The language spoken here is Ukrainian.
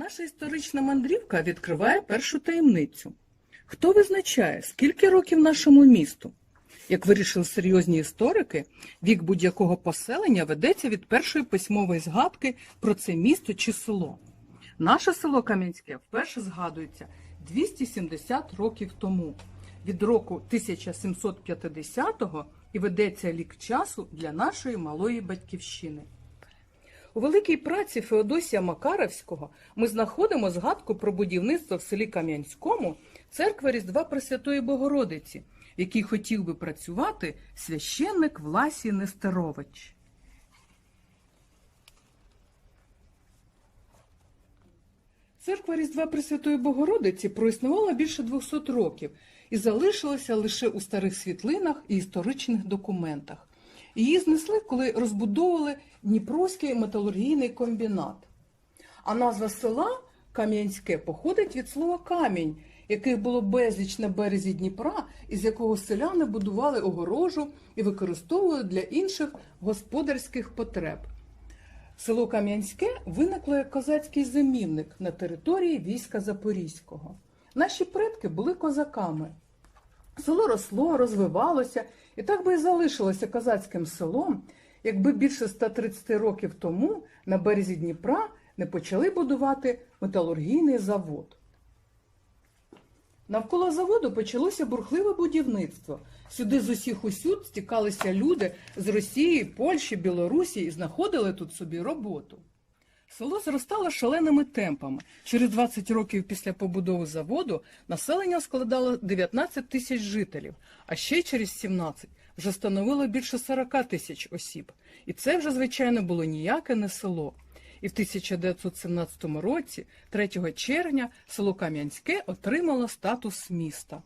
Наша історична мандрівка відкриває першу таємницю. Хто визначає, скільки років нашому місту? Як вирішили серйозні історики, вік будь-якого поселення ведеться від першої письмової згадки про це місто чи село. Наше село Кам'янське вперше згадується 270 років тому, від року 1750-го і ведеться лік часу для нашої малої батьківщини. Великій праці Феодосія Макаровського ми знаходимо згадку про будівництво в селі Кам'янському церкви Різдва Пресвятої Богородиці, в якій хотів би працювати священник Власій Нестерович. Церква Різдва Пресвятої Богородиці проіснувала більше 200 років і залишилася лише у старих світлинах і історичних документах. Її знесли, коли розбудовували Дніпровський металургійний комбінат. А назва села Кам'янське походить від слова камінь, яких було безліч на березі Дніпра, із якого селяни будували огорожу і використовували для інших господарських потреб. Село Кам'янське виникло як козацький замінник на території війська Запорізького. Наші предки були козаками. Село росло, розвивалося і так би і залишилося козацьким селом, якби більше 130 років тому на березі Дніпра не почали будувати металургійний завод. Навколо заводу почалося бурхливе будівництво. Сюди з усіх усюд стікалися люди з Росії, Польщі, Білорусі і знаходили тут собі роботу. Село зростало шаленими темпами. Через 20 років після побудови заводу населення складало 19 тисяч жителів, а ще через 17 вже становило більше 40 тисяч осіб. І це вже, звичайно, було ніяке не село. І в 1917 році, 3 червня, село Кам'янське отримало статус міста.